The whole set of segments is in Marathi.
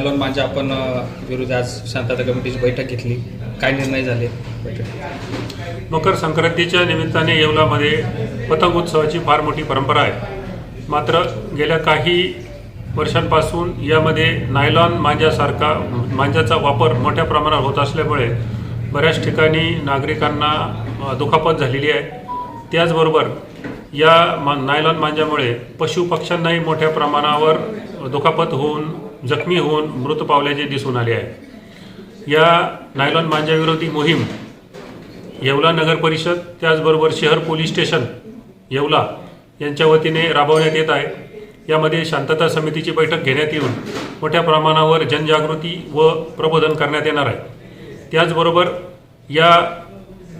नायलॉन माझ्या आपण विरुद्ध आज शांतता कमिटीची बैठक घेतली. काय निर्णय झाले? मकर संक्रांतीच्या निमित्ताने येवलामध्ये पतंग उत्सवाची फार मोठी परंपरा आहे. मात्र गेल्या काही वर्षांपासून यामध्ये नायलॉन मांजासारखा मांजाचा वापर मोठ्या प्रमाणात होत असल्यामुळे बऱ्याच ठिकाणी नागरिकांना दुखापत झालेली आहे. त्याचबरोबर या मा नायलॉन मांजामुळे पशुपक्ष्यांनाही मोठ्या प्रमाणावर दुखापत होऊन जखमी होऊन मृत पावल्याचे दिसून आले आहे. या नायलॉन मांजाविरोधी मोहीम येवला नगर परिषद त्याचबरोबर शहर पोलीस स्टेशन येवला यांच्या वतीने राबवण्यात येत आहे. यामध्ये शांतता समितीची बैठक घेण्यात येऊन मोठ्या प्रमाणावर जनजागृती व प्रबोधन करण्यात येणार आहे. त्याचबरोबर या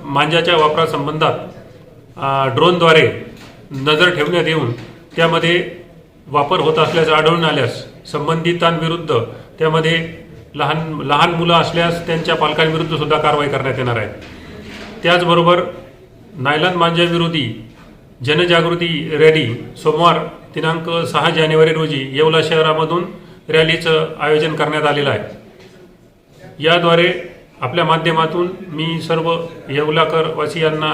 मांजाच्या वापरासंबंधात ड्रोनद्वारे नजर ठेवण्यात येऊन त्यामध्ये वापर होत असल्याचं आढळून आल्यास संबंधितांविरुद्ध. त्यामध्ये लहान लहान मुलं असल्यास त्यांच्या पालकांविरुद्ध सुद्धा कारवाई करण्यात येणार आहे. त्याचबरोबर नायलन मांजाविरोधी जनजागृती रॅली सोमवार दिनांक सहा जानेवारी रोजी येवला शहरामधून रॅलीचं आयोजन करण्यात आलेलं आहे. याद्वारे आपल्या माध्यमातून मी सर्व येवलाकर वासियांना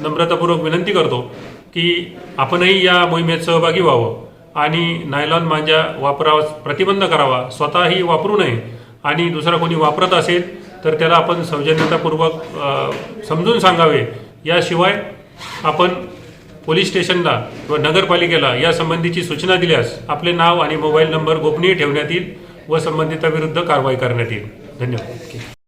नम्रतापूर्वक विनंती करतो की आपणही या मोहिमेत सहभागी व्हावं. आणि नायलॉन मांजा वापरावा प्रतिबंध करावा. स्वतःही वापरू नये आणि दुसरा कोणी वापरत असेल तर त्याला आपण सौजन्यतापूर्वक समजून सांगावे. याशिवाय आपण पोलीस स्टेशनला व नगरपालिकेला या संबंधीची सूचना दिल्यास आपले नाव आणि मोबाईल नंबर गोपनीय ठेवण्यात येईल व संबंधिताविरुद्ध कारवाई करण्यात येईल. धन्यवाद.